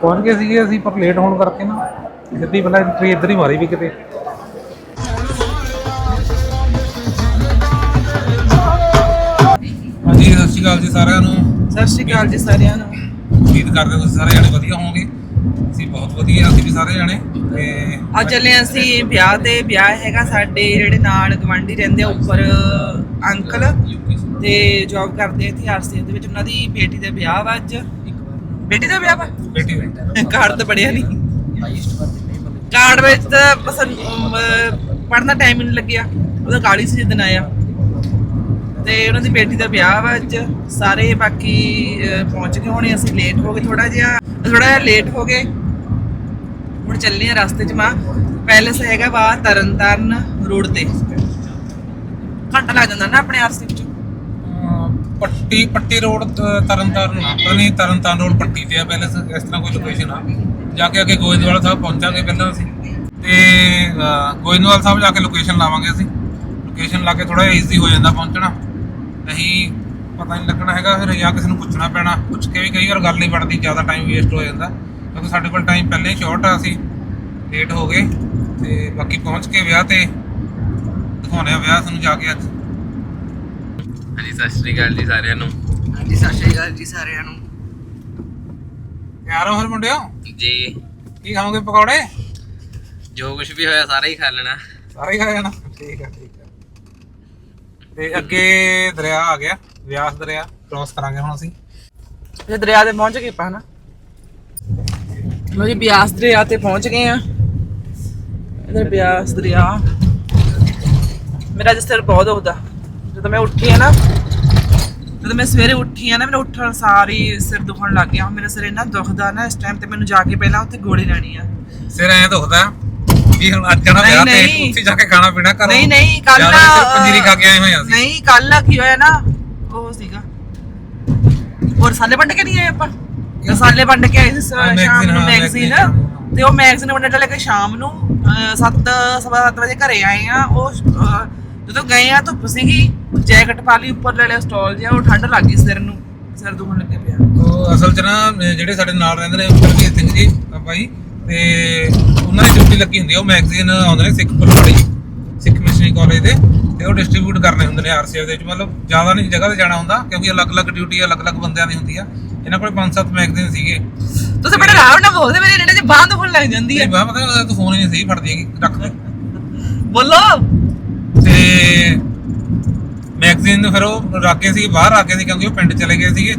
ਪਹੁੰਚ ਗਏ ਸੀਗੇ ਅਸੀਂ ਪਰ ਲੇਟ ਹੋਣ ਕਰਕੇ ਨਾ ਸਿੱਧੀ ਪਹਿਲਾਂ ਐਂਟਰੀ ਇੱਧਰ ਹੀ ਮਾਰੀ ਵੀ ਕਿਤੇ। ਹਾਂਜੀ ਸਤਿ ਸ਼੍ਰੀ ਅਕਾਲ ਜੀ ਸਾਰਿਆਂ ਨੂੰ। ਸਤਿ ਸ਼੍ਰੀ ਅਕਾਲ ਜੀ ਸਾਰਿਆਂ ਨੂੰ। ਉਮੀਦ ਕਰਦੇ ਹਾਂ ਤੁਸੀਂ ਸਾਰੇ ਜਣੇ ਵਧੀਆ ਹੋਵੋਗੇ। ਅਸੀਂ ਬਹੁਤ ਵਧੀਆ ਅਸੀਂ ਵੀ ਸਾਰੇ ਜਣੇ। ਤੇ ਅੱਜ ਚੱਲੇ ਅਸੀਂ ਵਿਆਹ ਤੇ। ਵਿਆਹ ਹੈਗਾ ਸਾਡੇ ਜਿਹੜੇ ਨਾਲ ਗਵਾਂਢੀ ਰਹਿੰਦੇ ਆ ਉੱਪਰ ਅੰਕਲ। ਤੇ ਜੌਬ ਕਰਦੇ ਆ ਇੱਥੇ ਆਰਸੀ ਦੇ ਵਿੱਚ ਉਹਨਾਂ ਦੀ ਬੇਟੀ ਦਾ ਵਿਆਹ ਵਾ ਅੱਜ। ਬੇਟੀ ਦਾ ਵਿਆਹ ਵਾ? ਬੇਟੀ ਹੋਈ ਕਾਰਡ ਤਾਂ ਬੜਿਆ ਨਹੀਂ। ਕਾਰਡ ਵਿੱਚ ਤਾਂ ਪਸੰਦ ਪੜਨਾ ਟਾਈਮ ਨਹੀਂ ਲੱਗਿਆ। ਉਹਦਾ ਕਾਲੀ ਸੀ ਜਿੱਦਣ ਆਇਆ। ਤੇ ਉਹਨਾਂ ਦੀ ਬੇਟੀ ਦਾ ਵਿਆਹ ਵਾ ਅੱਜ। ਸਾਰੇ ਬਾਕੀ ਪਹੁੰਚ ਗਏ ਹੋਣੇ। ਅਸੀਂ ਲੇਟ ਹੋ ਗਏ ਥੋੜਾ ਜਿਹਾ। ਥੋੜਾ ਜਿਹਾ ਲੇਟ ਹੋ ਗਏ। ਹੁਣ ਚੱਲੇ ਆ ਰਸਤੇ 'ਚ ਮਾ। ਪੈਲਸ ਹੈਗਾ ਵਾ ਤਰਨਤਾਰਨ ਰੋਡ ਤੇ। ਘੰਟਾ ਲੱਗ ਜਾਂਦਾ ਨਾ ਆਪਣੇ ਆਰਸੀ ਵਿੱਚ। ਪੱਟੀ ਪੱਟੀ ਰੋਡ ਤ- ਤਰਨਤਾਰਨ ਆ ਪਤਾ ਨਹੀਂ ਤਰਨਤਾਰਨ ਰੋਡ ਪੱਟੀ ਤੇ ਆ ਪਹਿਲੇ ਇਸ ਤਰ੍ਹਾਂ ਕੋਈ ਲੋਕੇਸ਼ਨ ਆ। ਜਾ ਕੇ ਅੱਗੇ ਗੋਇੰਦਵਾਲ ਸਾਹਿਬ ਪਹੁੰਚਾਂਗੇ ਪਹਿਲਾਂ ਅਸੀਂ। ਤੇ ਗੋਇੰਦਵਾਲ ਸਾਹਿਬ ਜਾ ਕੇ ਲੋਕੇਸ਼ਨ ਲਾਵਾਂਗੇ ਅਸੀਂ। ਲੋਕੇਸ਼ਨ ਲਾ ਕੇ ਥੋੜਾ ਈਜ਼ੀ ਹੋ ਜਾਂਦਾ ਪਹੁੰਚਣਾ। ਨਹੀਂ, ਪਤਾ ਨਹੀਂ ਲੱਗਣਾ ਹੈਗਾ, ਫਿਰ ਜਾਂ ਕਿਸੇ ਨੂੰ ਪੁੱਛਣਾ ਪੈਣਾ। ਪੁੱਛ ਕੇ ਵੀ ਕਈ ਵਾਰ ਗੱਲ ਨਹੀਂ ਬਣਦੀ, ਜ਼ਿਆਦਾ ਟਾਈਮ ਵੇਸਟ ਹੋ ਜਾਂਦਾ। ਕਿਉਂਕਿ ਸਾਡੇ ਕੋਲ ਟਾਈਮ ਪਹਿਲੇ ਹੀ ਸ਼ਾਰਟ ਆ ਅਸੀਂ ਲੇਟ ਹੋ ਗਏ। ਤੇ ਬਾਕੀ ਪਹੁੰਚ ਕੇ ਵਿਆਹ ਤੇ ਦਿਖਾਉਣੇ ਆ ਵਿਆਹ ਸਾਨੂੰ ਜਾ ਕੇ ਅੱਜ। ਹਾਂਜੀ ਸਤਿ ਸ਼੍ਰੀ ਅਕਾਲ ਜੀ ਸਾਰਿਆਂ ਨੂੰ। ਹਾਂਜੀ ਸਤਿ ਸ਼੍ਰੀ ਅਕਾਲ ਜੀ ਸਾਰਿਆਂ ਨੂੰ। ਹੋ ਫਿਰ ਮੁੰਡਿਓ? ਜੀ। ਕੀ ਖਾਓਗੇ ਪਕੌੜੇ? ਜੋ ਕੁਝ ਵੀ ਹੋਇਆ ਸਾਰਾ ਹੀ ਖਾ ਲੈਣਾ। ਸਾਰੇ ਹੀ ਖਾ ਜਾਣਾ ਠੀਕ ਆ ਠੀਕ ਆ। ਤੇ ਅੱਗੇ ਦਰਿਆ ਆ ਗਿਆ ਵਿਆਸ ਦਰਿਆ ਕ੍ਰੋਸ ਕਰਾਂਗੇ ਹੁਣ ਅਸੀਂ। ਇਹ ਦਰਿਆ ਤੇ ਪਹੁੰਚ ਗਏ ਆਪਾਂ ਨਾ ਲੋ ਜੀ ਬਿਆਸ ਦਰਿਆ ਤੇ ਪਹੁੰਚ ਗਏ ਆ। ਇਧਰ ਬਿਆਸ ਦਰਿਆ। ਮੇਰਾ ਜਿਸ ਬਹੁਤ ਦੁਖਦਾ। ਜਦੋਂ ਮੈਂ ਉੱਠੀ ਆ ਨਾ ਜਦੋਂ ਮੈਂ ਸਵੇਰੇ ਉੱਠੀ ਆ ਨਾ ਮੈਨੂੰ ਉੱਠਣ ਸਾਰੀ ਸਿਰ ਦੁਖਣ ਲੱਗ ਗਿਆ। ਹੁਣ ਮੇਰਾ ਸਿਰ ਇੰਨਾ ਦੁਖਦਾ ਨਾ ਇਸ ਟਾਈਮ ਤੇ ਮੈਨੂੰ ਜਾ ਕੇ ਪਹਿਲਾਂ ਉੱਥੇ ਗੋਲੀ ਲੈਣੀ ਆ। ਸਿਰ ਐ ਦੁਖਦਾ ਵੀ ਹੁਣ ਅੱਜ ਵਿਆਹ ਤੇ। ਉੱਥੇ ਜਾ ਕੇ ਖਾਣਾ ਪੀਣਾ ਘਰੋਂ ਨਹੀਂ ਨਹੀਂ ਕੱਲ ਸਿਰਫ ਪੰਜੀਰੀ ਖਾ ਕੇ ਆਏ ਹੋਏ ਆ ਅਸੀਂ। ਨਹੀਂ ਕੱਲ ਕੀ ਹੋਇਆ ਨਾ ਉਹ ਸੀਗਾ। ਹੋਰ ਸਾਲੇ ਵੰਡ ਕੇ ਨਹੀਂ ਆਏ ਆਪਾਂ? ਰਸਾਲੇ ਵੰਡ ਕੇ ਆਏ ਸੀ ਹਾਂ, ਸ਼ਾਮ ਨੂੰ ਹਾਂ, ਮੈਗਜ਼ੀਨ। ਤੇ ਉਹ ਮੈਗਜ਼ੀਨ ਵੰਡਣ ਲੈ ਕੇ ਸ਼ਾਮ ਨੂੰ 7 ਸਵਾ ਸੱਤ ਵਜੇ ਘਰੇ ਆਏ ਆ ਉਹ ਜਦੋਂ ਗਏ ਆ ਧੁੱਪ ਸੀਗੀ ਜੈਕਟ ਪਾ ਲਈ ਉੱਪਰ ਲੈ ਲਿਆ ਸਟਾਲ ਜਿਹਾ ਉਹ ਠੰਡ ਲੱਗ ਗਈ ਸਿਰ ਨੂੰ ਸਿਰ ਦੁਖਣ ਲੱਗੇ ਪਿਆ। ਉਹ ਅਸਲ 'ਚ ਨਾ ਜਿਹੜੇ ਸਾਡੇ ਨਾਲ ਰਹਿੰਦੇ ਨੇ ਪ੍ਰਵੀਰ ਸਿੰਘ ਜੀ ਜੀ ਤੇ ਉਹਨਾਂ ਦੀ ਡਿਊਟੀ ਲੱਗੀ ਹੁੰਦੀ ਆ ਉਹ ਮੈਗਜ਼ੀਨ ਆਉਂਦੇ ਨੇ ਸਿੱਖ ਪਰਵਾੜੀ ਸਿੱਖ ਮਿਸ਼ਨਰੀ ਕਾਲਜ ਦੇ ਤੇ ਉਹ ਡਿਸਟ੍ਰੀਬਿਊਟ ਕਰਨੇ ਹੁੰਦੇ ਨੇ ਆਰਸੀਐਫ ਦੇ ਵਿੱਚ ਮਤਲਬ ਜ਼ਿਆਦਾ ਨਹੀਂ ਜਗ੍ਹਾ ਤੇ ਜਾਣਾ ਹੁੰਦਾ ਕਿਉਂਕਿ ਅਲੱਗ-ਅਲੱਗ ਡਿਊਟੀ ਅਲੱਗ-ਅਲੱਗ ਬੰਦਿਆਂ ਦੀ ਹੁੰਦੀ ਆ। ਇਹਨਾਂ ਕੋਲ 5-7 ਮੈਗਜ਼ੀਨ ਸੀਗੇ। ਤੁਸੀਂ ਬੜੇ ਆਰਾਮ ਨਾਲ ਬੋਲਦੇ ਮੇਰੇ ਨੇੜੇ ਜੇ ਬਾਂਹ ਦੁਖਣ ਲੱਗ ਜਾਂਦੀ ਹੈ ਬਾਹ ਤੂੰ ਫੋਨ ਹੀ ਨਹੀਂ ਸਹੀ ਫੜਦੀ ਹੈਗੀ ਰੱਖ ਦੇ। ਬੋਲੋ। ਤੇ ਮੈਗਜ਼ੀਨ ਫਿਰ ਉਹ ਰਾਕੇ ਸੀ ਬਾਹਰ ਆ ਗਏ ਸੀ ਕਿਉਂਕਿ ਉਹ ਪਿੰਡ ਚਲੇ ਗਏ ਸੀਗੇ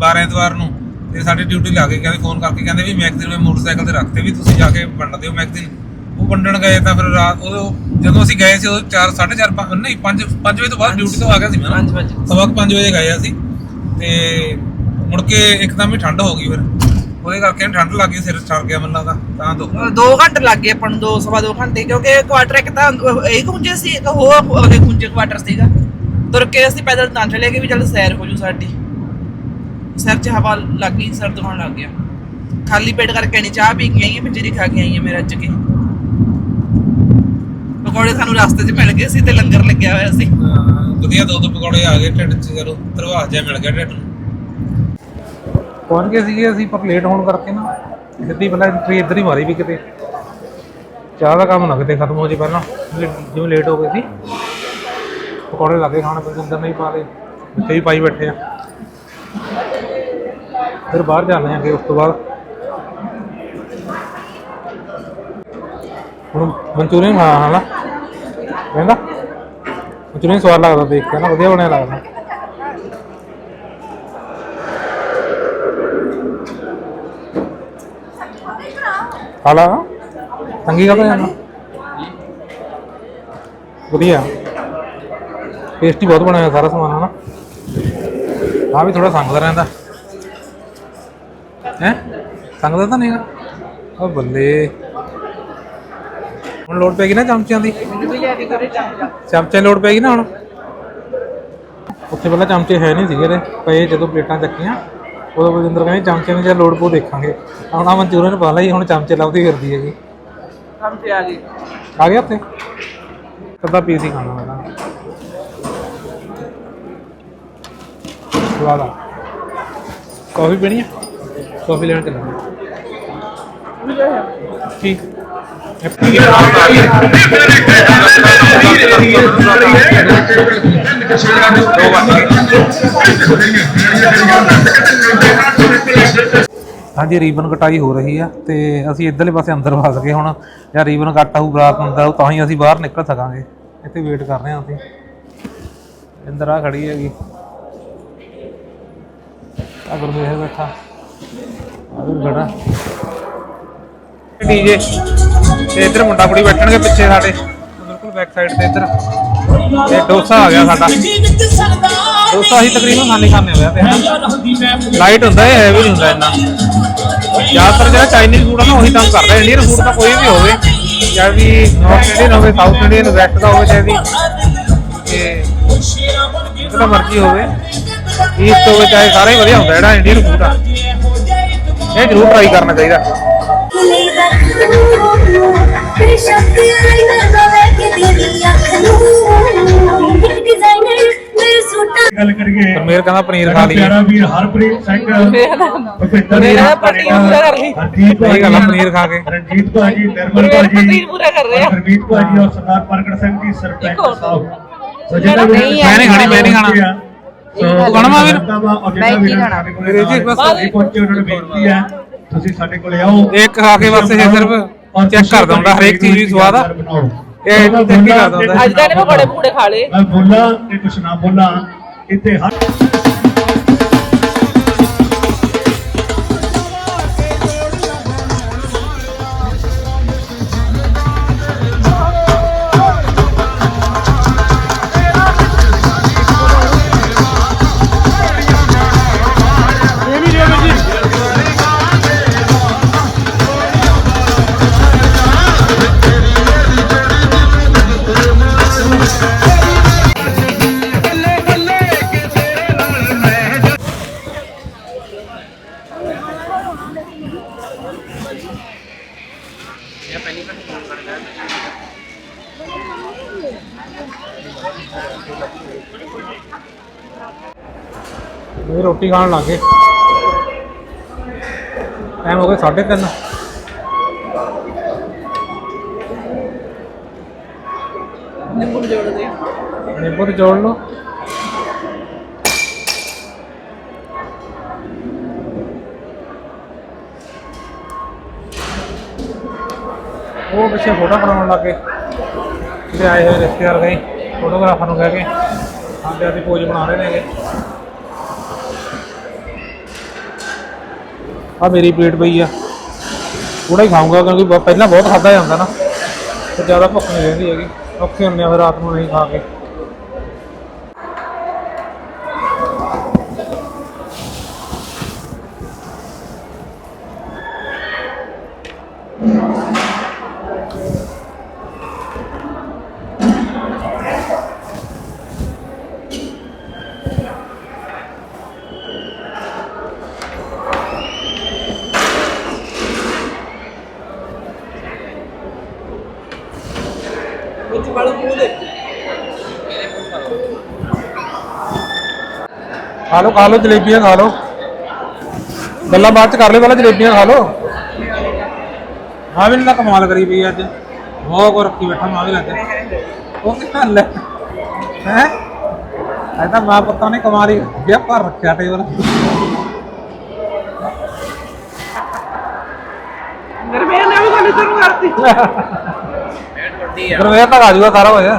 12 ਐਤਵਾਰ ਨੂੰ। ਤੇ ਸਾਡੀ ਡਿਊਟੀ ਲੱਗ ਗਈ ਕਹਿੰਦੇ ਫੋਨ ਕਰਕੇ ਕਹਿੰਦੇ ਵੀ ਮੈਗਜ਼ੀਨ ਮੈਂ ਮੋਟਰਸਾਈਕਲ ਤੇ ਰੱਖਤੇ ਵੀ ਤੁਸੀਂ ਜਾ ਕੇ ਵੰਡ ਦਿਓ ਮੈਗਜ਼ੀਨ। ਉਹ ਵੰਡਣ ਗਏ ਤਾਂ ਫਿਰ ਰਾਤ ਉਹ ਜਦੋਂ ਅਸੀਂ ਗਏ ਸੀ ਉਹ 4 4:30 ਨਹੀਂ 5 5 ਵਜੇ ਤੋਂ ਬਾਅਦ ਡਿਊਟੀ ਤੋਂ ਆ ਗਿਆ ਸੀ ਮੈਂ ਪੰਜ ਵਜੇ। ਸਵਾ 5 ਵਜੇ ਗਏ ਅਸੀਂ ਤੇ ਮੁੜ ਕੇ ਇੱਕਦਮ ਹੀ ਠੰਡ ਹੋ ਗਈ ਫਿਰ। ਉਹਦੇ ਕਰਕੇ ਠੰਡ ਲੱਗ ਗਈ ਸਿਰ ਚੜ ਗਿਆ ਮੈਨੂੰ ਲੱਗਦਾ ਤਾਂ ਦੁੱਖ। ਅਹ ਦੋ ਘੰਟੇ ਲੱਗ ਗਏ ਆਪਾਂ ਨੂੰ ਦੋ ਸਵਾ ਦੋ ਘੰਟੇ ਕਿਉਂਕਿ ਕੁਆਟਰ ਇੱਕ ਤਾਂ ਇਹ ਖੁੰਝੇ ਸੀ ਇੱਕ ਹੋਰ ਉਹਦੇ ਖੁੰਝੇ ਕੁਆਟਰ ਸੀਗਾ। ਤੁਰ ਕੇ ਅਸੀਂ ਪੈਦਲ ਤਾਂ ਚਲੇ ਗਏ ਵੀ ਚੱਲ ਸੈਰ ਹੋ ਜੂ ਸਾਡੀ। ਸਿਰ 'ਚ ਹਵਾ ਲੱਗ ਗਈ ਸਿਰ ਦੁਖਣ ਲੱਗ ਗਿਆ। ਖਾਲੀ ਪੇਟ ਕਰਕੇ ਨਹੀਂ ਚਾਹ ਪੀ ਕੇ ਆਈ ਹਾਂ ਪੰਜੀਰੀ ਖਾ ਕੇ ਆਈ ਹਾਂ ਮੇਰਾ ਅੱਜ ਕੇ। ਪਕੌੜੇ ਸਾਨੂੰ ਰਸਤੇ 'ਚ ਮਿਲ ਗਏ ਸੀ ਤੇ ਲੰਗਰ ਲੱਗਿਆ ਹੋਇਆ ਸੀ। ਵਧੀਆ ਦੋ ਦੋ ਪਕੌੜੇ ਆ ਗਏ ਢਿੱਡ 'ਚ ਚਲੋ ਪ੍ਰਵਾਹ ਜਿਹਾ ਮਿਲ ਗਿਆ ਢਿੱਡ ਨੂੰ। ਪਹੁੰਚ ਗਏ ਸੀਗੇ ਅਸੀਂ, ਪਰ ਲੇਟ ਹੋਣ ਕਰਕੇ ਨਾ ਸਿੱਧੀ ਪਹਿਲਾਂ ਐਂਟਰੀ ਇੱਧਰ ਹੀ ਮਾਰੀ ਵੀ ਕਿਤੇ। ਚਾਹ ਦਾ ਕੰਮ ਨਾ ਕਿਤੇ ਖਤਮ ਹੋ ਜੇ ਪਹਿਲਾਂ, ਜਿਵੇਂ- ਲੇਟ ਹੋ ਗਏ ਸੀ। ਪਕੌੜੇ ਲੱਗੇ ਖਾਣ ਪਰ ਅੰਦਰ ਨਹੀਂ ਪਾ ਰਹੇ ਵਿੱਚੇ ਹੀ ਪਾਈ ਬੈਠੇ ਆ। ਫਿਰ ਬਾਹਰ ਜਾਂਦੇ ਆਂਗੇ ਉਸ ਤੋਂ ਬਾਅਦ। ਹੁਣ ਮਨਚੂਰੀਅਨ ਖਾਣਾ, ਹਨਾ? ਕਹਿੰਦਾ? ਮਨਚੂਰੀਅਨ ਸਵਾਦ ਲੱਗਦਾ ਦੇਖ ਕੇ ਨਾ ਵਧੀਆ ਬਣਿਆ ਲੱਗਦਾ। ਹਾਲਾ ਤੰਗੀ ਕਾ ਜਾਣਾ? ਵਧੀਆ। ਟੇਸਟੀ ਬਹੁਤ ਬਣਾਇਆ ਸਾਰਾ ਸਮਾਨ, ਹਨਾ? ਆ ਵੀ ਥੋੜਾ ਸੰਗਦਾ ਰਹਿੰਦਾ। ਹੈ? ਸੰਗਦਾ ਤਾਂ ਨਹੀਂਗਾ ਉਹ ਬੱਲੇ। ਹੁਣ ਲੋਡ ਪੈਗੀ ਨਾ ਚਮਚਿਆਂ ਦੀ? ਚਮਚੇ ਲੋਡ ਗਈ ਨਾ ਹੁਣ? ਉੱਥੇ ਪਹਿਲਾਂ ਚਮਚੇ ਹੈ ਨਹੀਂ ਸੀਗੇ ਪਏ ਜਦੋਂ ਪਲੇਟਾਂ ਚੱਕੀਆਂ। ਉਦੋਂ ਬਲਜਿੰਦਰ ਕਹਿੰਦੇ ਚਮਚੇ ਨੂੰ ਜੇ ਲੋਡ ਪੋ ਦੇਖਾਂਗੇ। ਹੁਣ ਆ ਮਨਚੂਰੀਅਨ ਪਾ ਲਈ ਹੁਣ ਚਮਚੇ ਲੱਭਦੀ ਫਿਰਦੀ ਹੈਗੀ। ਤੇ ਆ ਗਏ। ਆ ਗਿਆ ਉੱਥੇ ਕਦਾ ਪੀਸ ਹੀ ਖਾਣਾ ਮੈਂ ਤਾਂ। ਸਵਾਦ ਆ। ਕਾਫੀ ਪੀਣੀ ਹੈ ਕਾਫੀ ਲੈਣ ਚੱਲਾਂਗੇ। ਠੀਕ। ਹਾਂਜੀ, ਰੀਬਨ ਕਟਾਈ ਹੋ ਰਹੀ ਆ ਤੇ ਅਸੀਂ ਇਧਰਲੇ ਪਾਸੇ ਅੰਦਰ ਫਸ ਗਏ ਹੁਣ। ਜਾਂ ਰੀਬਨ ਕੱਟ ਆਊ, ਬਰਾਤ ਹੁੰਦਾ ਤਾਂ ਹੀ ਅਸੀਂ ਬਾਹਰ ਨਿਕਲ ਸਕਾਂਗੇ। ਇੱਥੇ ਵੇਟ ਕਰ ਰਹੇ ਹਾਂ ਅਸੀਂ। ਇੰਦਰ ਆ ਖੜੀ ਹੈਗੀ। ਆ ਗੁਰਮੇਹਰ ਬੈਠਾ। ਆ ਵੀ ਡੀਜੇ। ਤੇ ਇੱਧਰ ਮੁੰਡਾ ਕੁੜੀ ਬੈਠਣਗੇ ਪਿੱਛੇ ਸਾਡੇ। ਬੈਕ ਸਾਈਡ ਤੇ ਇੱਧਰ ਤੇ ਡੋਸਾ ਆ ਗਿਆ ਸਾਡਾ ਡੋਸਾ ਅਸੀਂ ਤਕਰੀਬਨ ਖਾਣੇ ਖਾਣੇ ਹੋਇਆ ਤੇ ਲਾਈਟ ਹੁੰਦਾ ਇਹ ਹੈਵੀ ਨਹੀਂ ਹੁੰਦਾ ਇੰਨਾ ਜ਼ਿਆਦਾਤਰ ਜਿਹੜਾ ਚਾਈਨੀਜ਼ ਫੂਡ ਆ ਨਾ ਉਹੀ ਕੰਮ ਕਰਦਾ ਇੰਡੀਅਨ ਫੂਡ ਤਾਂ ਕੋਈ ਵੀ ਹੋਵੇ ਜਾਂ ਵੀ ਨਾਰਥ ਇੰਡੀਅਨ ਹੋਵੇ ਸਾਊਥ ਇੰਡੀਅਨ ਵੈਸਟ ਦਾ ਹੋਵੇ ਚਾਹੇ ਵੀ ਤੇ ਜਿਹੜਾ ਮਰਜ਼ੀ ਹੋਵੇ ਈਸਟ ਹੋਵੇ ਚਾਹੇ ਸਾਰਾ ਹੀ ਵਧੀਆ ਹੁੰਦਾ ਜਿਹੜਾ ਇੰਡੀਅਨ ਫੂਡ ਆ ਇਹ ਜ਼ਰੂਰ ਟਰਾਈ ਕਰਨਾ ਚਾਹੀਦਾ ਮੇਰੇ ਸੂਟਾਂ ਗੱਲ ਕਰੀਏ ਪਰਮੇਰ ਕਹਿੰਦਾ ਪਨੀਰ ਖਾ ਸਾਡਾ ਲਈਏ ਪਿਆਰਾ ਵੀਰ ਹਰਪ੍ਰੀਤ ਸਿੰਘ ਭੁਪਿੰਦਰ ਮੇਰਾ ਵੀਰ ਪਨੀਰ ਪੂਰਾ ਕਰ ਲਈ। ਹਰਜੀਤ ਸਹੀ ਗੱਲ ਆ, ਭਾਜੀ, ਪਨੀਰ ਖਾ ਕੇ। ਰਣਜੀਤ ਭਾਜੀ ਨਿਰਮਲ ਭਾਜੀ ਪਨੀਰ ਪੂਰਾ ਕਰ ਰਹੇ ਆ। ਗੁਰਮੀਤ ਭਾਜੀ ਔਰ ਸਰਦਾਰ ਪ੍ਰਗਟ ਸਿੰਘ ਜੀ ਸਰਪੰਚ ਸਾਹਿਬ ਸੋ ਜਿਹੜਾ ਵੀ ਨਹੀਂ ਮੈਂ ਨਹੀਂ ਖਾਣੀ, ਮੈਂ ਨਹੀਂ ਖਾਣਾ। ਸੋ ਖਾਣਾ ਵੀਰ? ਮੈਂ ਕੀ ਖਾਣਾ ਵੀਰੇ ਜੀ, ਬਸ ਪਹੁੰਚੇ ਉਹਨਾਂ ਨੂੰ ਬੇਨਤੀ ਹੈ ਤੁਸੀਂ ਸਾਡੇ ਕੋਲੇ ਆਓ ਇੱਕ ਖਾ ਕੇ ਬਸ ਇਹ ਸਿਰਫ ਚੈੱਕ ਕਰ ਦਿੰਦਾ ਹਰੇਕ ਚੀਜ਼ ਵੀ ਸਵਾਦ ਆ। ਇਹ ਮੈਂ ਚੈੱਕ ਹੀ ਕਰ ਬੋਲਾਂ ਦਿੰਦਾ ਅੱਜ ਦਾ ਨੇ ਪਕੌੜੇ ਪੂੜੇ ਖਾ ਲਏ। ਮੈਂ ਬੋਲਾਂ ਤੇ ਕੁਛ ਨਾ ਬੋਲਾਂ ਇੱਥੇ ਹਰ ਇਹ ਰੋਟੀ ਖਾਣ ਲੱਗੇ ਟਾਈਮ ਹੋ ਗਿਆ 3:30 ਨਿੰਬੂ ਜੋੜਦੇ ਨਿੰਬੂ ਤੇ ਜੋੜ ਲਓ। ਉਹ ਪਿੱਛੇ ਫੋਟੋ ਕਰਾਉਣ ਲੱਗੇ ਜਿਹੜੇ ਆਏ ਹੋਏ ਰਿਸ਼ਤੇਦਾਰ ਗਏ, ਫੋਟੋਗ੍ਰਾਫਰ ਨੂੰ ਕਹਿ ਕੇ ਆਂਦੇ ਆਦੀ ਪੋਜ ਬਣਾ ਰਹੇ ਨੇਗੇ। ਆ ਮੇਰੀ ਪਲੇਟ ਪਈ ਆ। ਥੋੜਾ ਹੀ ਖਾਊਂਗਾ ਕਿਉਂਕਿ ਪਹਿਲਾਂ ਬਹੁਤ ਖਾਦਾ ਜਾਂਦਾ ਨਾ। ਤੇ ਜ਼ਿਆਦਾ ਭੁੱਖ ਨਹੀਂ ਰਹਿੰਦੀ ਹੈਗੀ। ਔਖੇ ਹੁੰਦੇ ਆ ਫਿਰ ਰਾਤ ਨੂੰ ਨਹੀਂ ਖਾ ਕੇ। ਖਾ ਲਓ ਖਾ ਲਓ ਜਲੇਬੀਆਂ ਖਾ ਲਓ। ਗੱਲਾਂ ਬਾਅਦ ਚ ਕਰ ਲਿਓ ਪਹਿਲਾਂ ਜਲੇਬੀਆਂ ਖਾ ਲਓ। ਹਾਂ ਵੀ ਨਾ ਕਮਾਲ ਕਰੀ ਪਈ ਅੱਜ। ਬਹੁਤ ਕੋ ਰੱਖੀ ਬੈਠਾ ਮਾਂ ਵੀ ਲੱਗ ਉਹ ਕੀ ਗੱਲ ਹੈ? ਹੈ? ਐ ਤਾਂ ਮਾਂ ਪੁੱਤਾਂ ਨੇ ਹੀ ਗਿਆ ਭਰ ਰੱਖਿਆ ਟੇਬਲ ਮੇਰੇ ਨੇ ਵੀ ਗੱਲ ਸ਼ੁਰੂ ਕਰਤੀ ਗਰਮੇਰ ਤਾਂ ਆ ਜਾਊਗਾ ਸਾਰਾ ਹੋਇਆ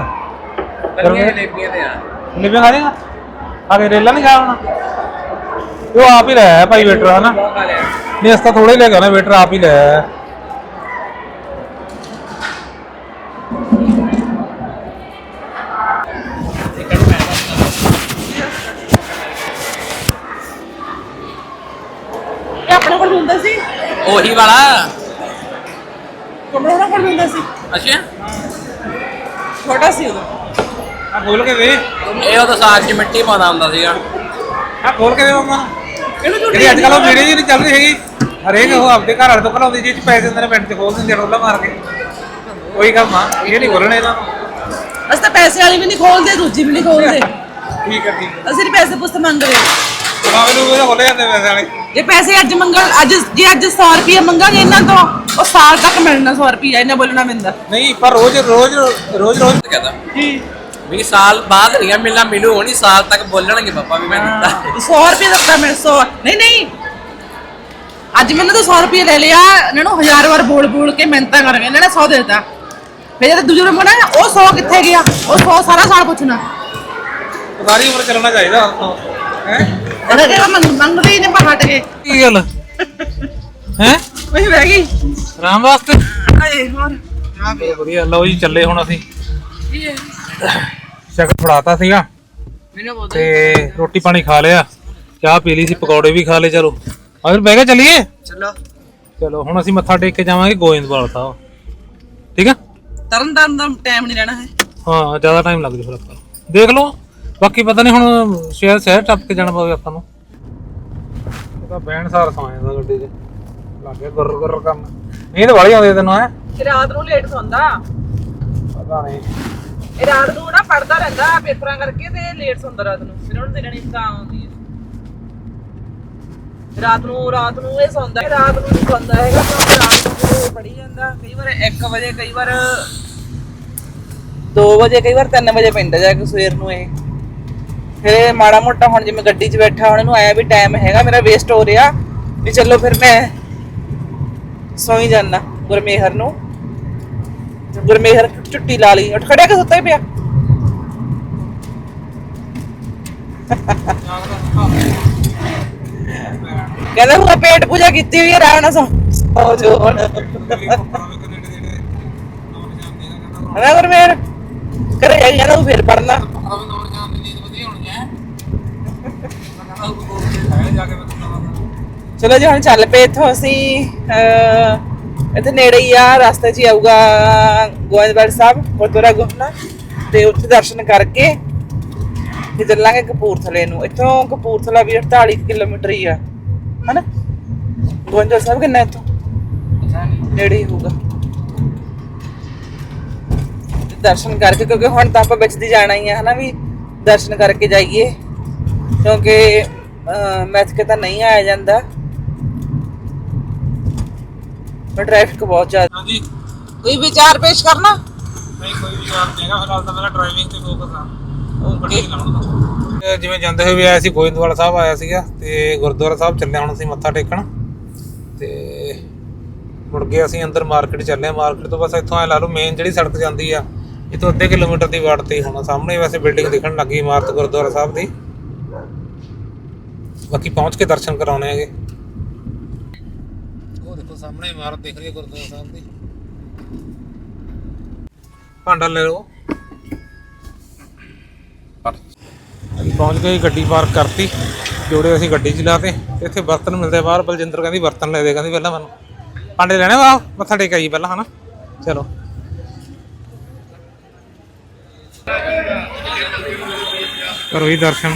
ਗਰਮੀਆਂ ਜਲੇਬੀਆਂ ਤੇ ਆ। ਜਲੇਬੀਆਂ ਖਾ ਲੇਗਾ ਆ ਕੇ ਰੇਲਾ ਨਹੀਂ ਹੋਣਾ? ਉਹ ਆਪ ਹੀ ਲੈ ਆਇਆ ਭਾਈ ਵੇਟਰ ਹਨਾ? ਨਹੀਂ ਇਸ ਤਾਂ ਥੋੜਾ ਹੀ ਲੈ ਕੇ ਆਉਣਾ ਵੇਟਰ ਆਪ ਹੀ ਲੈ ਆਇਆ। ਆਪਣੇ ਕੋਲ ਹੁੰਦਾ ਸੀ? ਉਹੀ ਵਾਲਾ। ਕਮਰਾ ਉਹਨਾਂ ਕੋਲ ਹੁੰਦਾ ਸੀ। ਅੱਛਾ। ਛੋਟਾ ਸੀ ਉਦੋਂ। ਆ ਖੋਲ ਕੇ ਦੇ ਇਹ ਉਹ ਤਾਂ ਸਾਗ 'ਚ ਮਿੱਟੀ ਪਾਉਂਦਾ ਹੁੰਦਾ ਸੀਗਾ। ਆ ਖੋਲ ਕੇ ਦੇ ਮੰਮਾ। ਝੂਠੀ ਜਿਹੜੀ ਅੱਜ ਕੱਲ੍ਹ ਉਹ ਵੀਡੀਓ ਜੀ ਨਹੀਂ ਚੱਲ ਰਹੀ ਹੈਗੀ। ਹਰੇਕ ਉਹ ਆਪਦੇ ਘਰ ਵਾਲੇ ਤੋਂ ਘਲਾਉਂਦੀ ਜੀ ਚ ਪੈਸੇ ਦਿੰਦੇ ਨੇ ਪਿੰਡ ਚ ਖੋਲ ਦਿੰਦੇ ਰੋਲਾ ਮਾਰ ਕੇ। ਉਹੀ ਕੰਮ ਆ ਇਹ ਨਹੀਂ ਖੋਲਣੇ ਇਹਨਾਂ ਨੂੰ ਅਸੀਂ ਤਾਂ ਪੈਸੇ ਵਾਲੀ ਵੀ ਨਹੀਂ ਖੋਲਦੇ ਦੂਜੀ ਵੀ ਨਹੀਂ ਖੋਲਦੇ। ਠੀਕ ਹੈ ਠੀਕ ਅਸੀਂ ਨਹੀਂ ਪੈਸੇ ਪੁਸਤ ਮੰਗਦੇ। ਮਾਵੇਂ ਨੂੰ ਉਹਦਾ ਖੋਲੇ ਜਾਂਦੇ ਪੈਸੇ ਵਾਲੇ। ਜੇ ਪੈਸੇ ਅੱਜ ਮੰਗਣ ਅੱਜ ਜੇ ਅੱਜ 100 ਰੁਪਏ ਮੰਗਾਂਗੇ ਇਹਨਾਂ ਤੋਂ ਉਹ ਸਾਲ ਤੱਕ ਮਿਲਣਾ 100 ਰੁਪਏ ਇਹਨਾਂ ਬੋਲਣਾ ਪੈਂਦਾ ਨਹੀਂ ਪਰ ਰੋਜ਼ ਰੋਜ਼ ਰੋਜ਼ ਰੋਜ਼ ਕਹਦਾ। ਵੀ ਸਾਲ ਬਾਅਦ ਨਹੀਂ ਮਿਲਣਾ ਮਿਲੂ ਹੋਣੀ ਸਾਲ ਤੱਕ ਬੋਲਣਗੇ ਪਾਪਾ ਵੀ ਮੈਂ ਦਿੱਤਾ। 100 ਰੁਪਏ ਦਿੱਤਾ ਮੈਂ 100 ਨਹੀਂ ਨਹੀਂ। ਅੱਜ ਮੈਨੂੰ ਤਾਂ 100 ਰੁਪਏ ਲੈ ਲਿਆ ਇਹਨਾਂ ਨੂੰ ਹਜ਼ਾਰ ਵਾਰ ਬੋਲ ਬੋਲ ਕੇ ਮਿਹਨਤਾਂ ਕਰ ਗਏ ਇਹਨਾਂ ਨੇ 100 ਦੇ ਦਿੱਤਾ। ਫਿਰ ਜਦ ਦੂਜੇ ਨੂੰ ਮਨਾ ਉਹ 100 ਕਿੱਥੇ ਗਿਆ? ਉਹ 100 ਸਾਰਾ ਸਾਲ ਪੁੱਛਣਾ। ਸਾਰੀ ਉਮਰ ਚੱਲਣਾ ਚਾਹੀਦਾ। ਹੈ? ਅਰੇ ਮੰਗਦੇ ਹੀ ਨੇ ਪਰ ਹਟ ਗਏ ਕੀ ਗੱਲ? ਹੈ? ਉਹੀ ਬਹਿ ਗਈ। ਰਾਮ ਵਾਸਤੇ। ਆਏ ਹੋਰ। ਵਧੀਆ ਲਓ ਜੀ ਚੱਲੇ ਹੁਣ ਅਸੀਂ। ਸ਼ਕਲ ਫੜਾਤਾ ਸੀਗਾ। ਤੇ ਰੋਟੀ ਪਾਣੀ ਖਾ ਲਿਆ। ਚਾਹ ਪੀ ਲਈ ਸੀ ਪਕੌੜੇ ਵੀ ਖਾ ਲਏ ਚਲੋ। ਆ ਫਿਰ ਬਹਿ ਕੇ ਚੱਲੀਏ? ਚਲੋ। ਚਲੋ ਹੁਣ ਅਸੀਂ ਮੱਥਾ ਟੇਕ ਕੇ ਜਾਵਾਂਗੇ ਗੋਇੰਦਵਾਲ ਸਾਹਿਬ। ਠੀਕ ਆ? ਤਰਨ ਤਰਨ ਦਾ ਟਾਈਮ ਨਹੀਂ ਰਹਿਣਾ ਹੈ। ਹਾਂ ਜ਼ਿਆਦਾ ਟਾਈਮ ਲੱਗ ਜੂ ਫਿਰ ਆਪਾਂ ਨੂੰ। ਦੇਖ ਲਓ ਬਾਕੀ ਪਤਾ ਨਹੀਂ ਹੁਣ ਸ਼ਹਿਰ ਸ਼ਹਿਰ ਟੱਪ ਕੇ ਜਾਣਾ ਪਵੇ ਆਪਾਂ ਨੂੰ। ਇਹ ਤਾਂ ਬੈਣ ਸਾਰ ਸੌਂ ਜਾਂਦਾ ਗੱਡੀ 'ਚ। ਲੱਗੇ ਗੁਰ ਗੁਰ ਕੰਮ। ਨੀਂਦ ਵਾਲੀ ਆਉਂਦੀ ਤੈਨੂੰ ਹੈ? ਰਾਤ ਨੂੰ ਲੇਟ ਸੌਂਦਾ। ਪਤਾ ਨਹੀਂ। ਇਹ ਰਾਤ ਨੂੰ ਨਾ ਪੜਦਾ ਰਹਿੰਦਾ ਪੇਪਰਾਂ ਕਰਕੇ ਤੇ ਲੇਟ ਸੌਂਦਾ ਰਾਤ ਨੂੰ। ਫਿਰ ਉਹਨੂੰ ਦਿਨ ਤਾਂ ਆਉਂਦੀ ਹੈ ਰਾਤ ਨੂੰ ਰਾਤ ਨੂੰ ਇਹ ਸੌਂਦਾ ਹੈ, ਰਾਤ ਨੂੰ ਨਹੀਂ ਸੌਂਦਾ ਹੈਗਾ ਰਾਤ ਨੂੰ ਪੜੀ ਜਾਂਦਾ। ਕਈ ਵਾਰ 1 ਵਜੇ ਕਈ ਵਾਰ 2 ਵਜੇ ਕਈ ਵਾਰ 3 ਵਜੇ ਪੈਂਦਾ ਜਾ ਕੇ ਸਵੇਰ ਨੂੰ ਇਹ। ਫਿਰ ਮਾੜਾ ਮੋਟਾ ਹੁਣ ਜਿਵੇਂ ਗੱਡੀ 'ਚ ਬੈਠਾ ਹੁਣ ਇਹਨੂੰ ਆਇਆ ਵੀ ਟਾਈਮ ਹੈਗਾ ਮੇਰਾ ਵੇਸਟ ਹੋ ਰਿਹਾ ਵੀ ਚਲੋ ਫਿਰ ਮੈਂ ਸੌਂ ਜਾਂਦਾ ਜਾਣਾ ਗੁਰਮੇਹਰ ਨੂੰ। ਗੁਰਮੇਹਰ ਝੁੱਟੀ ਲਾ ਲਈ, ਉੱਠ ਖੜਿਆ ਕਿ ਸੁੱਤਾ ਹੀ ਪਿਆ? ਕਹਿੰਦਾ ਮੈਂ ਪੇਟ ਪੂਜਾ ਕੀਤੀ ਹੋਈ ਹੈ ਆਰਾਮ ਨਾਲ ਸੌ। ਸੌ ਜੋ ਹੁਣ। ਹਨਾ ਗੁਰਮੇਹਰ ਕਰੇ ਜਾਈ ਜਾਣਾ ਤੂੰ ਫਿਰ ਪੜਨਾ ਚਲੋ ਜੀ ਹੁਣ ਚੱਲ ਪਏ ਇੱਥੋਂ ਅਸੀਂ ਇੱਥੇ ਨੇੜੇ ਹੀ ਆ ਰਸਤੇ 'ਚ ਆਊਗਾ ਗੋਇੰਦਵਾਲ ਸਾਹਿਬ ਗੁਰਦੁਆਰਾ ਗੁਹਨਾ ਤੇ ਉੱਥੇ ਦਰਸ਼ਨ ਕਰਕੇ ਫਿਰ ਚੱਲਾਂਗੇ ਕਪੂਰਥਲੇ ਨੂੰ। ਇੱਥੋਂ ਕਪੂਰਥਲਾ ਵੀ 48 ਕਿਲੋਮੀਟਰ ਹੀ ਆ। ਹਨਾ? ਗੋਇੰਦਵਾਲ ਸਾਹਿਬ ਕਿੰਨਾ ਇੱਥੋਂ? ਨੇੜੇ ਹੀ ਹੋਊਗਾ। ਤੇ ਦਰਸ਼ਨ ਕਰਕੇ ਕਿਉਂਕਿ ਹੁਣ ਤਾਂ ਆਪਾਂ ਵਿੱਚ ਦੀ ਜਾਣਾ ਹੀ ਆ ਹਨਾ ਵੀ? ਦਰਸ਼ਨ ਕਰਕੇ ਜਾਈਏ। ਕਿਉਂਕਿ ਮੈਥ ਕੇ ਤਾਂ ਨਹੀਂ ਆਇਆ ਜਾਂਦਾ। ਪਰ ਟ੍ਰੈਫਿਕ ਬਹੁਤ ਜ਼ਿਆਦਾ ਹਾਂਜੀ। ਕੋਈ ਵਿਚਾਰ ਪੇਸ਼ ਕਰਨਾ। ਨਹੀਂ ਕੋਈ ਵਿਚਾਰ ਨਹੀਂ ਹੈਗਾ। ਫਿਲਹਾਲ ਤਾਂ ਮੇਰਾ ਡਰਾਈਵਿੰਗ ਤੇ ਫੋਕਸ ਆ। ਜਿਵੇਂ ਜਾਂਦੇ ਹੋਏ ਵੀ ਆਇਆ ਸੀ ਗੋਇੰਦਵਾਲ ਸਾਹਿਬ ਆਇਆ ਸੀਗਾ ਤੇ ਗੁਰਦੁਆਰਾ ਸਾਹਿਬ ਚੱਲੇ ਹੁਣ ਅਸੀਂ ਮੱਥਾ ਟੇਕਣ। ਤੇ ਮੁੜ ਕੇ ਅਸੀਂ ਅੰਦਰ ਮਾਰਕੀਟ ਚੱਲੇ। ਮਾਰਕੀਟ ਤੋਂ ਬਸ ਇੱਥੋਂ ਐ ਲਾ ਲਓ ਮੇਨ ਜਿਹੜੀ ਸੜਕ ਜਾਂਦੀ ਆ ਇਹ ਤੋਂ ਅੱਧੇ ਕਿਲੋਮੀਟਰ ਦੀ ਵਾਟ ਤੇ ਹੋਣਾ। ਸਾਹਮਣੇ ਵੈਸੇ ਬਿਲਡਿੰਗ ਦਿਖਣ ਲੱਗੀ ਇਮਾਰਤ ਗੁਰਦੁਆਰਾ ਸਾਹਿਬ ਦੀ। ਬਾਕੀ ਪਹੁੰਚ ਕੇ ਦਰਸ਼ਨ ਕਰਾਉਣੇ ਹੈਗੇ। ਉਹ ਸਾਹਮਣੇ ਇਮਾਰਤ ਦਿਖ ਰਹੀ ਹੈ ਗੁਰਦੁਆਰਾ ਸਾਹਿਬ ਦੀ। ਭਾਂਡਾ ਲੈ ਲਓ। ਅਸੀਂ ਪਹੁੰਚ ਗਏ ਗੱਡੀ ਪਾਰਕ ਕਰਤੀ। ਜੋੜੇ ਅਸੀਂ ਗੱਡੀ ਚ ਲਾਤੇ। ਤੇ ਇੱਥੇ ਬਰਤਨ ਮਿਲਦੇ ਬਾਹਰ, ਬਲਜਿੰਦਰ ਕਹਿੰਦੀ ਬਰਤਨ ਲੈ ਦੇ, ਕਹਿੰਦੀ ਪਹਿਲਾਂ ਮੈਨੂੰ। ਭਾਂਡੇ ਲੈਣੇ ਵਾ ਮੱਥਾ ਟੇਕ ਆਈ ਪਹਿਲਾਂ, ਹਨਾ? ਚਲੋ। ਕਰੋ ਹੀ ਦਰਸ਼ਨ।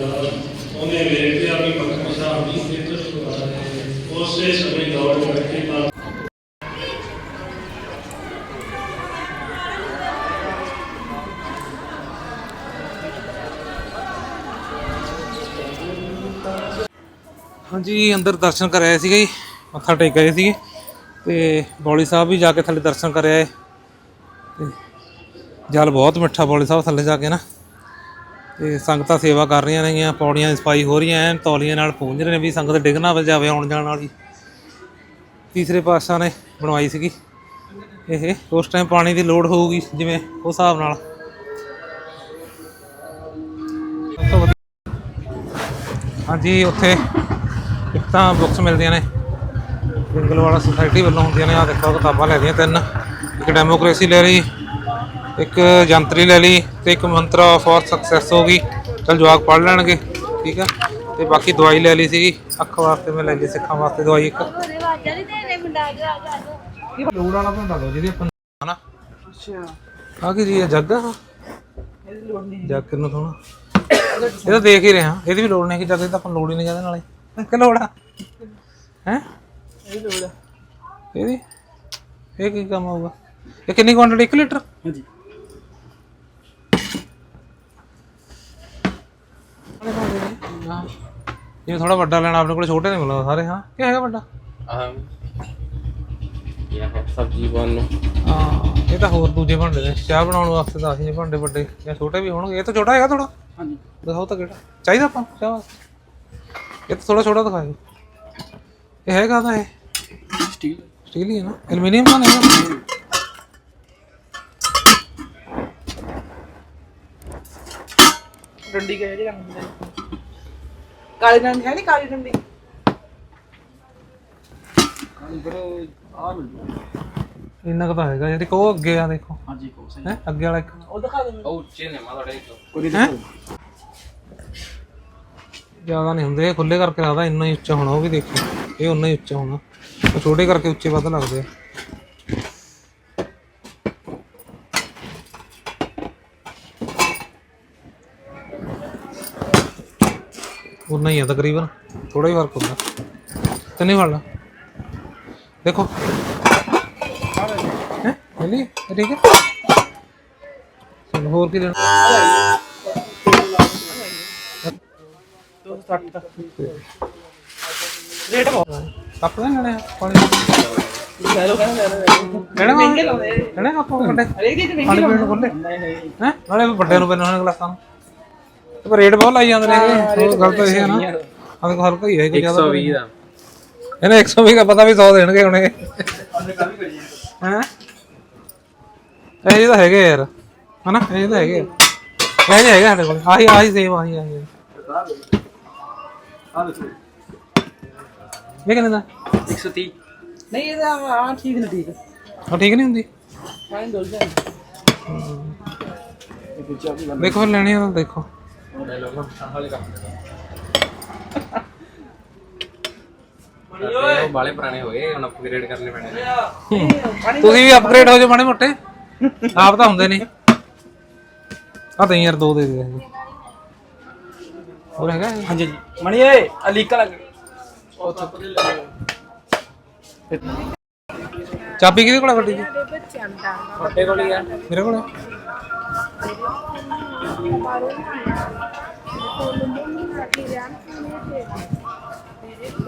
ਹਾਂਜੀ, ਅੰਦਰ ਦਰਸ਼ਨ ਕਰ ਆਏ ਸੀਗੇ ਜੀ, ਮੱਥਾ ਟੇਕ ਆਏ ਸੀਗੇ ਤੇ ਬੌਲੀ ਸਾਹਿਬ ਵੀ ਜਾ ਕੇ ਥੱਲੇ ਦਰਸ਼ਨ ਕਰ ਆਏ ਤੇ ਜਲ ਬਹੁਤ ਮਿੱਠਾ ਬੌਲੀ ਸਾਹਿਬ ਥੱਲੇ ਜਾ ਕੇ ਨਾ। ਤੇ ਸੰਗਤਾਂ ਸੇਵਾ ਕਰ ਰਹੀਆਂ ਨੇਗੀਆਂ, ਪੌੜੀਆਂ ਦੀ ਸਫ਼ਾਈ ਹੋ ਰਹੀਆਂ ਐਨ ਤੌਲੀਆਂ ਨਾਲ ਪੂੰਝ ਰਹੇ ਨੇ ਵੀ ਸੰਗਤ ਡਿੱਗ ਨਾ ਜਾਵੇ ਆਉਣ ਜਾਣ ਵਾਲੀ। ਤੀਸਰੇ ਪਾਤਸ਼ਾਹ ਨੇ ਬਣਵਾਈ ਸੀਗੀ। ਇਹ ਉਸ ਟਾਈਮ ਪਾਣੀ ਦੀ ਲੋੜ ਹੋਊਗੀ ਜਿਵੇਂ ਉਸ ਹਿਸਾਬ ਨਾਲ। ਹਾਂਜੀ, ਉੱਥੇ ਤਾਂ ਬੁੱਕਸ ਮਿਲਦੀਆਂ ਨੇ। ਪਿੰਗਲਵਾੜਾ ਸੁਸਾਇਟੀ ਵੱਲੋਂ ਹੁੰਦੀਆਂ ਨੇ। ਆ ਦੇਖੋ ਕਿਤਾਬਾਂ ਲੈ ਲਈਆਂ ਤਿੰਨ। ਇੱਕ ਡੈਮੋਕ੍ਰੇਸੀ ਲੈ ਲਈ ਇੱਕ ਜੰਤਰੀ ਲੈ ਲਈ ਤੇ ਇੱਕ ਮੰਤਰਾ ਫॉर ਸਕਸੈਸ ਹੋ ਗਈ। ਚਲ ਜਵਾਕ ਪੜ੍ਹ ਲੈਣਗੇ ਠੀਕ ਆ? ਤੇ ਬਾਕੀ ਦਵਾਈ ਲੈ ਲਈ ਸੀਗੀ। ਅੱਖ ਵਾਸਤੇ ਮੈਂ ਲੈ ਲਈ ਸਿੱਖਾਂ ਵਾਸਤੇ ਦਵਾਈ ਇੱਕ। ਲੋੜ ਵਾਲਾ ਭਾਂਡਾ ਲਓ ਜਿਹਦੇ ਆਪਾਂ ਹਨਾ ਅੱਛਾ। ਆ ਕੀ ਜੀ ਇਹ ਜੱਗ ਆ? ਜੱਗ ਕਿੰਨਾ ਸੋਹਣਾ ਇਹ ਤਾਂ ਦੇਖ ਹੀ ਰਿਹਾ ਇਹਦੀ ਵੀ ਲੋੜ ਨਹੀਂ ਕਿ ਜਦ ਇਹ ਤਾਂ ਆਪਾਂ ਨੂੰ ਲੋੜ ਹੀ ਨਹੀਂ ਜਾਂਦੇ ਨਾਲੇ। ਕਿ ਲੋੜ ਆ ਹੈ? ਇਹ ਲੋੜ ਇਹਦੀ? ਇਹ ਕੀ ਕੰਮ ਆਊਗਾ? ਇਹ ਕਿੰਨੀ ਕੁਆਂਟੀਟੀ 1 ਲੀਟਰ? ਹਾਂਜੀ। ਇਹ ਥੋੜਾ ਵੱਡਾ ਲੈਣਾ ਆਪਣੇ ਕੋਲ ਛੋਟੇ ਨਹੀਂ ਮਿਲਦਾ ਸਾਰੇ ਹਾਂ। ਕੀ ਹੈਗਾ ਵੱਡਾ? ਇਹ ਸਬਜ਼ੀ ਬਣ ਹਾਂ ਇਹ ਤਾਂ ਹੋਰ ਦੂਜੇ ਭਾਂਡੇ ਨੇ ਚਾਹ ਬਣਾਉਣ ਵਾਸਤੇ ਤਾਂ ਅਸੀਂ ਭਾਂਡੇ ਵੱਡੇ ਜਾਂ ਛੋਟੇ ਵੀ ਹੋਣਗੇ। ਇਹ ਤਾਂ ਛੋਟਾ ਹੈਗਾ ਥੋੜਾ ਹਾਂਜੀ। ਦਿਖਾਓ ਤਾਂ ਕਿਹੜਾ। ਚਾਹੀਦਾ ਆਪਾਂ ਚਾਹ ਵਾਸਤੇ। ਇਹ ਤਾਂ ਥੋੜਾ ਛੋਟਾ ਦਿਖਾਓ ਇਹ ਹੈਗਾ ਤਾਂ ਇਹ। ਸਟੀਲ ਸਟੀਲ ਹੀ ਹੈ ਨਾ। ਐਲੂਮੀਨੀਅਮ ਤਾਂ ਨਹੀਂ ਹੈ। ਡੰਡੀ ਕਿਹੜੇ ਜਿਹੇ ਰੰਗ ਦੀ? ਕਾਲੀ ਰੰਗ ਹੈ ਨਹੀਂ ਕਾਲੀ ਡੰਡੀ? ਆ ਮਿਲ ਜੂ। ਇੰਨਾ ਕੁ ਤਾਂ ਹੈਗਾ ਯਾਰ। ਇੱਕ ਉਹ ਅੱਗੇ ਆ ਦੇਖੋ। ਹਾਂਜੀ ਕੋ ਸਹੀ ਹੈ? ਅੱਗੇ ਵਾਲਾ ਇੱਕ। ਉਹ ਦਿਖਾ ਦੇ ਉਹ ਕੋਈ? ਨਹੀਂ ਜ਼ਿਆਦਾ ਨਹੀਂ ਹੁੰਦੇ। ਇਹ ਖੁੱਲੇ ਕਰਕੇ ਲੱਗਦਾ, ਇੰਨਾ ਹੀ ਉੱਚਾ ਹੋਣਾ, ਉਹ ਵੀ ਦੇਖੋ। ਇਹ ਉਨਾ ਹੀ ਉੱਚਾ ਹੋਣਾ। ਉਹ ਛੋਟੇ ਕਰਕੇ ਉੱਚੇ ਵੱਧ ਲੱਗਦੇ ਆ। ਉਨਾ ਹੀ ਆ ਤਕਰੀਬਨ। ਥੋੜਾ ਹੀ ਫ਼ਰਕ ਹੁੰਦਾ। ਤੈਨੂੰ ਫੜ ਲਾ? ਦੇਖੋ। ਹੈ? ਮਿਲੀ ਠੀਕ ਹੈ? ਚਲੋ, ਹੋਰ ਕੀ ਦੇਣਾ 260 ਤੱਕ ਰੇਟ ਬਹੁਤ ਕੱਪ ਦੇ ਲੈਣੇ ਆ ਪਾਣੀ ਲੈ ਲਓ ਕਹਿੰਦੇ ਲੈ ਲਓ ਲੈਣੇ ਮਹਿੰਗੇ ਲਾਉਂਦੇ ਲੈਣੇ ਕੱਪ ਵੱਡੇ। ਹਰੇਕ ਦੀ ਤੇ ਪਾਣੀ ਮਹਿੰਗੀ ਪੀਣ ਨੂੰ ਖੁੱਲੇ ਨਹੀਂ ਨਹੀਂ। ਹੈ? ਨਾਲੇ ਵੱਡੇ ਨੂੰ ਪੈਣਾ ਉਹਨਾਂ ਗਲਾਸਾਂ ਨੂੰ। ਤੇ ਪਰ ਰੇਟ ਬਹੁਤ ਲਾਈ ਜਾਂਦੇ ਨੇ। ਇਹ ਗੱਲ ਤਾਂ ਇਹ ਹੈ ਨਾ। ਆਹ ਹਲਕਾ ਹੀ ਹੈ ਕੋਈ ਜ਼ਿਆਦਾ 120 ਦਾ। ਇਹਨੇ 120 ਦਾ ਪਤਾ ਵੀ 100 ਦੇਣਗੇ ਹੁਣੇ। ਹੈ? ਇਹ ਤਾਂ ਹੈਗੇ ਯਾਰ। ਹਨਾ? ਇਹ ਤਾਂ ਹੈਗੇ ਇਹ ਜਿਹੇ ਹੈਗੇ ਸਾਡੇ ਕੋਲ। ਆਹੀ ਆਹੀ ਸੇਮ ਆਹੀ ਆਹੀ। ਆ ਦੇਖੋ। ਇਹ ਕਿੰਨੇ ਦਾ? 130 ਨਹੀਂ ਇਹ ਤਾਂ ਹਾਂ ਠੀਕ ਨਹੀਂ ਠੀਕ। ਉਹ ਠੀਕ ਨਹੀਂ ਹੁੰਦੀ? ਪਾਣੀ ਡੋਲ ਜਾ ਇਹ ਵਿੱਚ ਆ ਵੀ ਗੱਲ ਦੇਖੋ ਲੈਣੀ ਆ ਦੇਖੋ। ਲਓ ਹਾਲੇ ਕੰਮ ਉਹ ਬਾਲੇ ਪੁਰਾਣੇ ਹੋ ਗਏ ਹੁਣ ਅਪਗ੍ਰੇਡ ਕਰਨੇ ਪੈਣੇ ਨੇ। ਤੁਸੀਂ ਵੀ ਅਪਗ੍ਰੇਡ ਹੋ ਜਾਓ ਮਾੜੇ ਮੋਟੇ। ਆਪ ਤਾਂ ਹੁੰਦੇ ਨਹੀਂ। ਆ ਤਾਂ ਯਾਰ ਦੋ ਦੇ ਦੇ ਹੋਰ ਹੈਗਾ ਇਹ? ਹਾਂਜੀ। ਜੀ ਮਣੀ ਏ ਅਲੀਕਾ ਲੱਗ। ਚਾਬੀ ਕਿਹਦੇ ਕੋਲ ਆ ਗੱਡੀ ਦੀ ਤੁਹਾਡੇ ਕੋਲ ਹੀ ਆ। ਮੇਰੇ ਕੋਲ ਆ।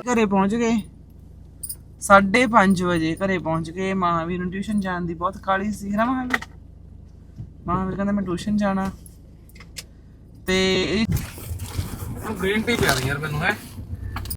ਘਰੇ ਪਹੁੰਚ ਗਏ। 5:30 ਵਜੇ ਘਰੇ ਪਹੁੰਚ ਗਏ। ਮਹਾਵੀਰ ਨੂੰ ਟਿਊਸ਼ਨ ਜਾਣ ਦੀ ਬਹੁਤ ਕਾਲੀ ਸੀ ਹੈ ਨਾ ਮਹਾਵੀਰ? ਮਹਾਵੀਰ ਕਹਿੰਦਾ ਮੈਂ ਟਿਊਸ਼ਨ ਜਾਣਾ। ਤੇ ਇਹ ਗ੍ਰੀਨ ਟੀ ਪਿਆ ਦੇ ਯਾਰ ਮੈਨੂੰ ਹੈ।